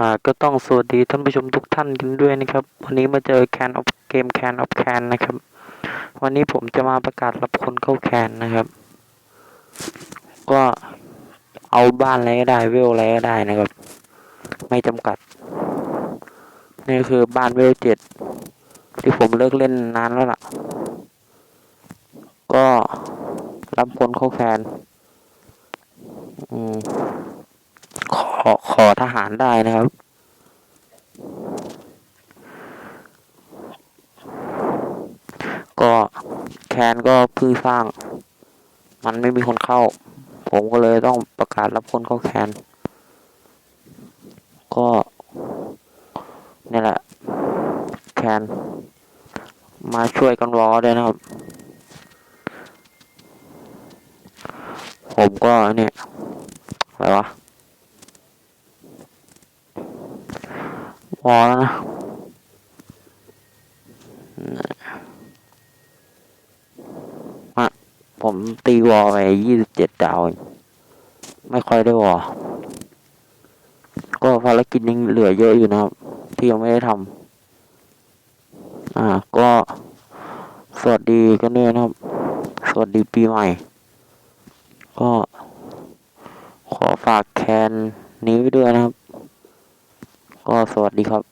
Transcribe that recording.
อ่าก็ต้องสวัสดีท่านผู้ชมทุกท่านกันด้วยนะครับ วันนี้มาเจอแคนออฟเกมแคนออฟแคนนะครับ วันนี้ผมจะมาประกาศรับคนเข้าแคนนะครับ ก็เอาบ้านอะไรก็ได้เวลอะไรก็ได้นะครับ ไม่จำกัด นี่คือบ้านเวลเจ็ดที่ผมเลิกเล่นนานแล้วล่ะ ก็รับคนเข้าแคนอืม ขอขอทหารได้นะครับ ก็แคนก็เพิ่งสร้าง มันไม่มีคนเข้า ผมก็เลยต้องประกาศรับคนเข้าแคนก็นี่แหละ แคนมาช่วยกันวอด้วยนะครับ ผมก็เนี่ยอะไรวะ พอแล้วนะอะผมตีวอลไปยี่สิบเจ็ดดาวเองไม่ค่อยได้วอลก็ภารกิจยังเหลือเยอะอยู่นะครับ ที่ยังไม่ได้ทำอ่า ก็สวัสดีกันด้วยนะครับ สวัสดีปีใหม่ ก็ขอฝากแคนนี้ไว้ด้วยนะครับ ก็สวัสดีครับ